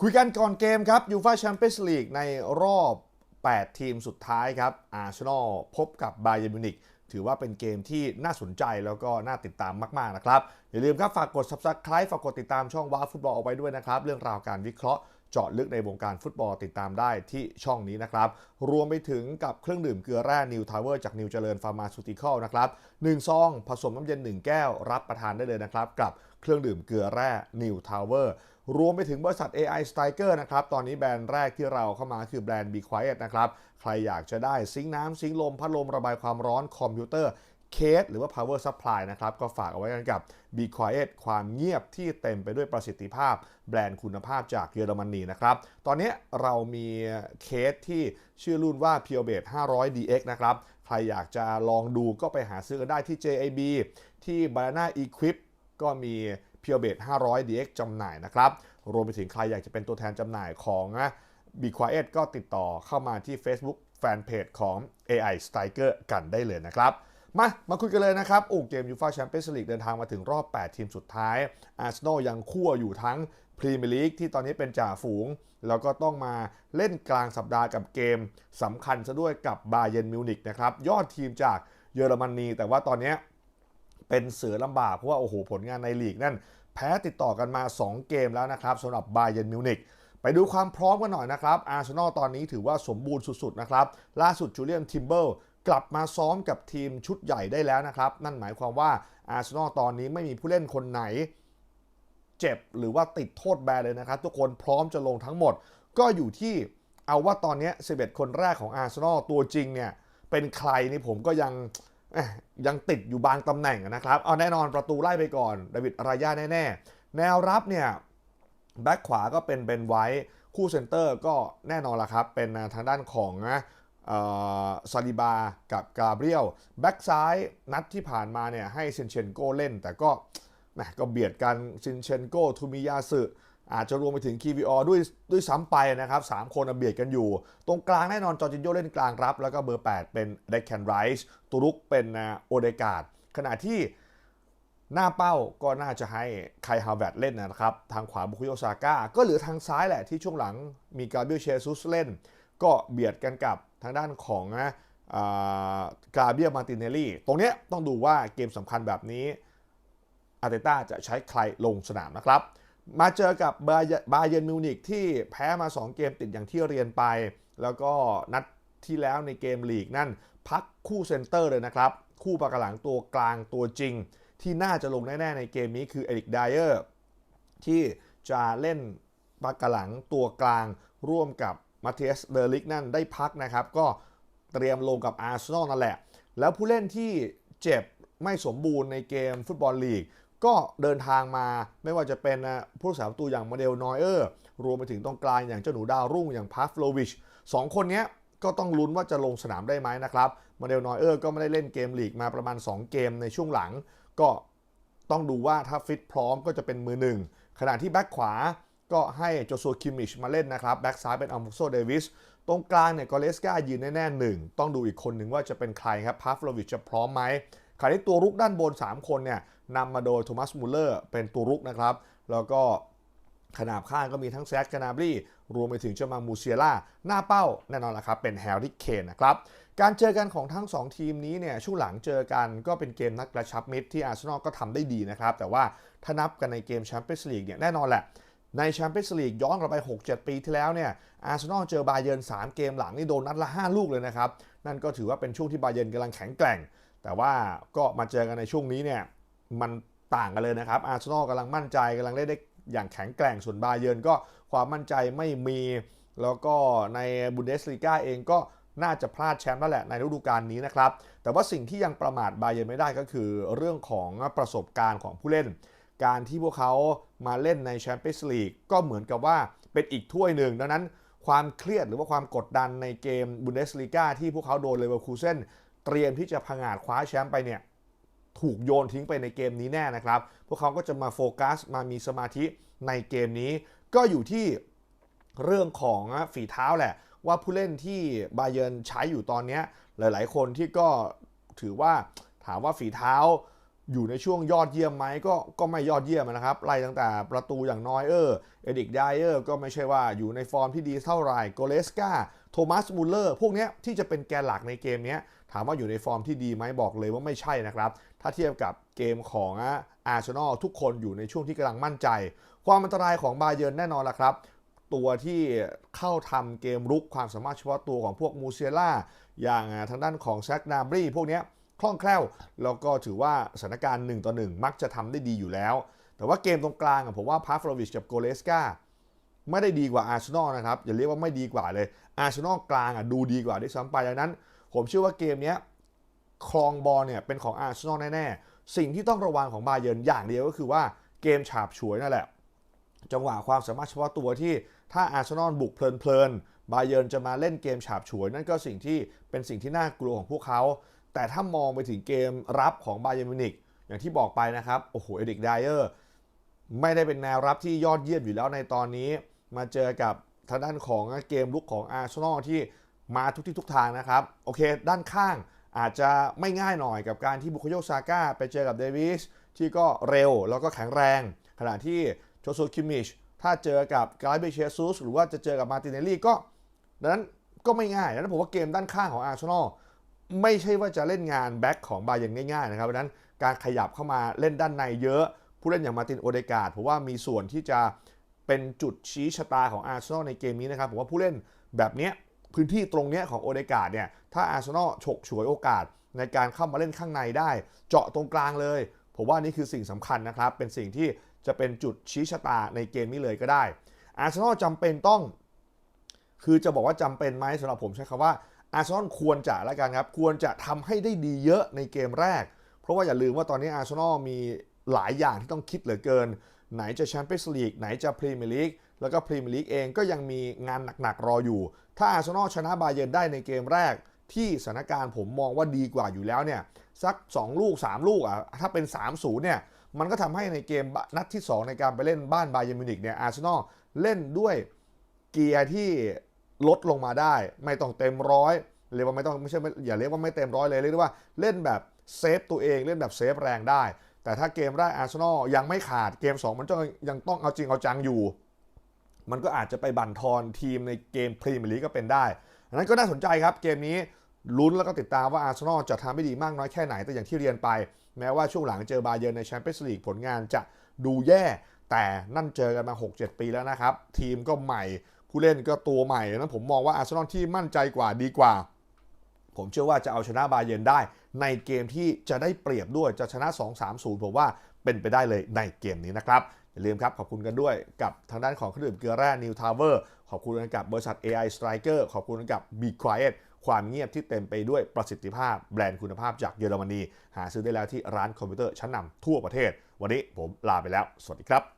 คุยกันก่อนเกมครับยูฟ a แชมเปี้ยนส์ลีกในรอบ 8 ทีมสุดท้ายครับอาร์เซนอลพบกับไบเย r n มิวนิกถือว่าเป็นเกมที่น่าสนใจแล้วก็น่าติดตามมาก ๆ นะครับ อย่าลืมครับ ฝากกด subscribe ฝากกดติดตามช่องว้าฟุตบอลเอาไว้ด้วยนะครับ เรื่องราวการวิเคราะห์เจาะลึกในวงการฟุตบอลติดตามได้ที่ช่องนี้นะครับ รวมไปถึงกับเครื่องดื่มเกลือแร่นิวทาวเวอร์จากนิวเจริญฟาร์มาซูติคอลนะครับ1ซองผสมน้ำเย็น 1 แก้วรับประทานได้เลยนะครับ กับเครื่องดื่มเกลือแร่นิวทาวเวอร์ รวมไปถึงบริษัท AI Striker นะครับ ตอนนี้แบรนด์แรกที่เราเข้ามาคือแบรนด์ Be Quiet นะครับ ใครอยากจะได้ซิงน้ำซิงลม พัดลมระบายความร้อนคอมพิวเตอร์เคสหรือว่า power supply นะครับ ก็ฝากเอาไว้กันกับ Be Quiet ความเงียบที่เต็มไปด้วยประสิทธิภาพ แบรนด์คุณภาพจากเยอรมนีนะครับ ตอนนี้เรามีเคสที่ชื่อรุ่นว่า p u r e b a t 500 DX นะครับ ใครอยากจะลองดูก็ไปหาซื้อกันได้ที่ JAB ที่ Banana Equip ก็มี p u r e b a t 500 DX จำหน่ายนะครับ รวมไปถึงใครอยากจะเป็นตัวแทนจำหน่ายของนะ Be Quiet ก็ติดต่อเข้ามาที่ Facebook Fanpage ของ AI Striker กันได้เลยนะครับ มามาคุยกันเลยนะครับอูเกมยูฟาแชมเปี้ยนส์ลีกเดินทางมาถึงรอบ 8 ทีมสุดท้ายอาร์เซนอลยังคั่วอยู่ทั้งพรีเมียร์ลีกที่ตอนนี้เป็นจ่าฝูง แล้วก็ต้องมาเล่นกลางสัปดาห์กับเกมสำคัญซะด้วยกับบาเย r n มิวนิกนะครับ ยอดทีมจากเยอรมนีแต่ว่าตอนนี้ เป็นเสือลำบากเพราะว่าโอ้โหผลงานในลีกนั่นแพ้ติดต่อกันมา 2 เกมแล้วนะครับสำหรับบาเย r n มิวนิกไปดูความพร้อมกันหน่อยนะครับ อาร์เซนอลตอนนี้ถือว่าสมบูรณ์สุดๆนะครับ ล่าสุดจูเลียนทิมเบิลกลับมาซ้อมกับทีมชุดใหญ่ได้แล้วนะครับ นั่นหมายความว่าอาร์เซนอลตอนนี้ไม่มีผู้เล่นคนไหน เจ็บหรือว่าติดโทษแบนเลยนะครับ ทุกคนพร้อมจะลงทั้งหมด ก็อยู่ที่เอาว่าตอนนี้ 11 คนแรกของอาร์เซนอลตัวจริงเนี่ยเป็นใครนี่ผมก็ยัง ยังติดอยู่บางตำแหน่งนะครับ เอาแน่นอนประตูไล่ไปก่อนดาวิดอารายาแน่ๆ แนวรับเนี่ยแบ็คขวาก็เป็นเบนไว้คู่เซนเตอร์ก็แน่นอนละครับ เป็นทางด้านของนะซาลิบา กับกาเบรียลแบ็กซ้ายนัดที่ผ่านมาเนี่ยให้เซนเชนโกเล่น แต่ก็แหมก็เบียดกันซินเชนโกทูมิยาสึ อาจจะรวมไปถึงคีวีออด้วยด้วยซ้ำไปนะครับ3คนเบียดกันอยู่ ตรงกลางแน่นอนจอร์จินโยเล่นกลางรับ แล้วก็เบอร์ 8 เป็นเดคแคนไรส์ตุรุกเป็นโอเดกาดขณะที่หน้าเป้าก็น่าจะให้ไคฮาวเวร์ตเล่นนะครับ ทางขวาบุคุโยซาก้า ก็เหลือทางซ้ายแหละที่ช่วงหลังมีกาเบรียลเชซุสเล่น ก็เบียดกันกับทางด้านของนะกาเบียมาตินเนลลี่ ตรงนี้ต้องดูว่าเกมสำคัญแบบนี้อาร์เตต้าจะใช้ใครลงสนามนะครับ มาเจอกับบาเย r n มิวนิกที่แพ้มา 2 เกมติดอย่างที่เรียนไป แล้วก็นัดที่แล้วในเกมลีกนั่น พักคู่เซนเตอร์เลยนะครับ คู่ปากหลังตัวกลางตัวจริง ที่น่าจะลงแน่ ๆ ในเกมนี้คือเอริกไดเออร์ที่จะเล่นปากหลังตัวกลางร่วมกับมาเทสเดอริกนั่นได้พักนะครับ ก็เตรียมลงกับอาร์เซนอลนั่นแหละ แล้วผู้เล่นที่เจ็บไม่สมบูรณ์ในเกมฟุตบอลลีก ก็เดินทางมาไม่ว่าจะเป็นผู้สาวตูอย่างโมเดลนอยเออร์รวมไปถึงตรงกลางอย่างเจ้าหนูดาวรุ่งอย่างพาฟโลวิชสองคนนี้ก็ต้องลุ้นว่าจะลงสนามได้ไหมนะครับโมเดลนอยเออร์ก็ไม่ได้เล่นเกมลีกมาประมาณ 2 เกมในช่วงหลัง ก็ต้องดูว่าถ้าฟิตพร้อมก็จะเป็นมือหนึ่งขณะที่แบ็คขวาก็ให้โจซัวคิมิชมาเล่นนะครับแบ็กซ้ายเป็นอัลฟอนโซเดวิสตรงกลางเนี่ยกอเลสกายืนแน่ๆหนึ่งต้องดูอีกคนหนึ่งว่าจะเป็นใครครับพาฟโลวิชจะพร้อมไหม ขณะที่ตัวรุกด้านบน 3 คนเนี่ยนำมาโดยโทมัสมูลเลอร์เป็นตัวรุกนะครับ แล้วก็ขนาบข้างก็มีทั้งแซดกานาบรีรวมไปถึงเจมามูเซียล่า หน้าเป้าแน่นอนละครับ เป็นแฮร์รี่เคนนะครับ การเจอกันของทั้ง 2 ทีมนี้เนี่ยช่วงหลังเจอกันก็เป็นเกมนัดกระชับมิตรที่อาร์เซนอลก็ทำได้ดีนะครับ แต่ว่าถ้านับกันในเกมแชมเปี้ยนส์ลีกเนี่ยแน่นอนแหละ ในแชมเปี้ยนส์ลีกย้อนกลับไป 6-7 ปีที่แล้วเนี่ยอาร์เซนอลเจอบาเยิร์น3 เกมหลังนี่โดนนัดละ 5 ลูกเลยนะครับ นั่นก็ถือว่าเป็นช่วงที่บาเยิร์นกำลังแข็งแกร่ง แต่ว่าก็มาเจอกันในช่วงนี้เนี่ยมันต่างกันเลยนะครับอาร์เซนอลกำลังมั่นใจกำลังเล่นได้อย่างแข็งแกร่งส่วนบาเยิร์นก็ความมั่นใจไม่มีแล้วก็ในบุนเดสลีกาเองก็น่าจะพลาดแชมป์นั่นแหละในฤดูกาลนี้นะครับ แต่ว่าสิ่งที่ยังประมาทบาเยิร์นไม่ได้ก็คือ เรื่องของประสบการณ์ของผู้เล่น การที่พวกเขามาเล่นในแชมเปี้ยนส์ลีกก็เหมือนกับว่าเป็นอีกถ้วยหนึ่ง ดังนั้นความเครียดหรือว่าความกดดันในเกมบุนเดสลีกาที่พวกเขาโดนเลเวอร์คูเซน เตรียมที่จะพังอาจคว้าแชมป์ไปเนี่ยถูกโยนทิ้งไปในเกมนี้แน่นะครับ พวกเขาก็จะมาโฟกัสมามีสมาธิในเกมนี้ ก็อยู่ที่เรื่องของฝีเท้าแหละ ว่าผู้เล่นที่บาเยิร์นใช้อยู่ตอนนี้หลาย ๆ คนที่ก็ถือว่าถามว่าฝีเท้า อยู่ในช่วงยอดเยี่ยมไหมก็ก็ไม่ยอดเยี่ยมนะครับไล่ตั้งแต่ประตูอย่างน้อยเออร์เอดิกไดเออร์ก็ไม่ใช่ว่าอยู่ในฟอร์มที่ดีเท่าไหร่โกเลสกาโทมัสมูลเลอร์พวกนี้ที่จะเป็นแกนหลักในเกมนี้ถามว่าอยู่ในฟอร์มที่ดีไหมบอกเลยว่าไม่ใช่นะครับ ถ้าเทียบกับเกมของอาร์เซนอลทุกคนอยู่ในช่วงที่กำลังมั่นใจ ความอันตรายของบาเยิร์แน่นอนละครับ ตัวที่เข้าทำเกมรุกความสามารถเฉพาะตัวของพวกมูเซียล่าอย่างทางด้านของแซกนาบรีพวกนี้ คล่องแคล่ว แล้วก็ถือว่าสถานการณ์1ต่อ1มักจะทำได้ดีอยู่แล้ว แต่ว่าเกมตรงกลางผมว่าพาฟโรวิชกับโกเลสกาไม่ได้ดีกว่าอาร์เซนอลนะครับ อย่าเรียกว่าไม่ดีกว่าเลย อาร์เซนอลกลางอะดูดีกว่าด้วยซ้ำไปดังนั้น ผมเชื่อว่าเกมนี้ครองบอลเนี่ยเป็นของอาร์เซนอลแน่ๆ สิ่งที่ต้องระวังของบาเยิร์นอย่างเดียวก็คือว่าเกมฉาบฉวยนั่นแหละ จังหวะความสามารถเฉพาะตัวที่ถ้าอาร์เซนอลบุกเพลินๆบาเยิร์นจะมาเล่นเกมฉาบฉวยนั่นก็สิ่งที่เป็นสิ่งที่น่ากลัวของพวกเขา แต่ถ้ามองไปถึงเกมรับของบาเยิร์มิวนิกอย่างที่บอกไปนะครับ โอ้โห เอดิกไดเออร์ไม่ได้เป็นแนวรับที่ยอดเยี่ยมอยู่แล้วในตอนนี้ มาเจอกับทางด้านของเกมลุกของอาร์เซนอลที่มาทุกที่ทุกทางนะครับ โอเค ด้านข้างอาจจะไม่ง่ายหน่อยกับการที่บุคโยซาก้าไปเจอกับเดวิสที่ก็เร็วแล้วก็แข็งแรง ขณะที่โจซูคิมิชถ้าเจอกับกาลเบเชซุสหรือว่าจะเจอกับมาติเนลลี่ก็ดังนั้นก็ไม่ง่ายดังนั้นผมว่าเกมด้านข้างของอาร์เซนอล ไม่ใช่ว่าจะเล่นงานแบ็คของบาเยร์นง่ายๆนะครับดังนั้นการขยับเข้ามาเล่นด้านในเยอะ ผู้เล่นอย่างมาตินโอเดกาดผมว่ามีส่วนที่จะเป็นจุดชี้ชะตาของอาร์เซนอลในเกมนี้นะครับผมว่าผู้เล่นแบบเนี้ยพื้นที่ตรงเนี้ยของโอเดกาดเนี่ยถ้าอาร์เซนอลฉกฉวยโอกาสในการเข้ามาเล่นข้างในได้ เจาะตรงกลางเลย ผมว่านี่คือสิ่งสำคัญนะครับ เป็นสิ่งที่จะเป็นจุดชี้ชะตาในเกมนี้เลยก็ได้อาร์เซนอลจำเป็นต้อง คือจะบอกว่าจำเป็นไหมสำหรับผมใช้คำว่า อาร์เซนอลควรจะแล้วกันครับ ควรจะทำให้ได้ดีเยอะในเกมแรก เพราะว่าอย่าลืมว่าตอนนี้อาร์เซนอลมีหลายอย่างที่ต้องคิดเหลือเกิน ไหนจะแชมเปี้ยนส์ลีกไหนจะพรีเมียร์ลีกแล้วก็พรีเมียร์ลีกเองก็ยังมีงานหนักๆรออยู่ ถ้าอาร์เซนอลชนะบาเยิร์นได้ในเกมแรก ที่สถานการณ์ผมมองว่าดีกว่าอยู่แล้วเนี่ยสัก 2 ลูก 3 ลูกอะถ้าเป็น 3-0เนี่ยมันก็ทำให้ในเกมนัดที่ 2 ในการไปเล่นบ้านบาเยร์นมิวนิกเนี่ยอาร์เซนอลเล่นด้วยเกียร์ที่ ลดลงมาได้ ไม่ต้องเต็มร้อยเรียกว่าไม่ต้องไม่ใช่อย่าเรียกว่าไม่เต็มร้อยเลยเรียกว่าเล่นแบบเซฟตัวเองเล่นแบบเซฟแรงได้ แต่ถ้าเกมแรกอาร์เซนอลยังไม่ขาดเกม 2 มันจะยังต้องเอาจริงเอาจังอยู่ มันก็อาจจะไปบั่นทอนทีมในเกมพรีเมียร์ลีกก็เป็นได้อันนั้นก็น่าสนใจครับเกมนี้ลุ้นแล้วก็ติดตามว่าอาร์เซนอลจะทำได้ดีมากน้อยแค่ไหนแต่อย่างที่เรียนไป แม้ว่าช่วงหลังเจอบาเยิร์นในแชมเปี้ยนส์ลีกผลงานจะดูแย่ แต่นั่นเจอกันมา 6-7 ปีแล้วนะครับ ทีมก็ใหม่ ผู้เล่นก็ตัวใหม่นั้นผมมองว่าอาร์เซนอลที่มั่นใจกว่าดีกว่า ผมเชื่อว่าจะเอาชนะบาเยนได้ ในเกมที่จะได้เปรียบด้วยจะชนะ 2-3-0 ผมว่าเป็นไปได้เลยในเกมนี้นะครับอย่าลืมครับ ขอบคุณกันด้วยกับทางด้านของเครื่องดื่มเกลือแร่ New Tower ขอบคุณกันกับบริษัท AI Striker ขอบคุณกันกับ Be Quiet ความเงียบที่เต็มไปด้วยประสิทธิภาพ แบรนด์คุณภาพจากเยอรมนี หาซื้อได้แล้วที่ร้านคอมพิวเตอร์ชั้นนำทั่วประเทศ วันนี้ผมลาไปแล้ว สวัสดีครับ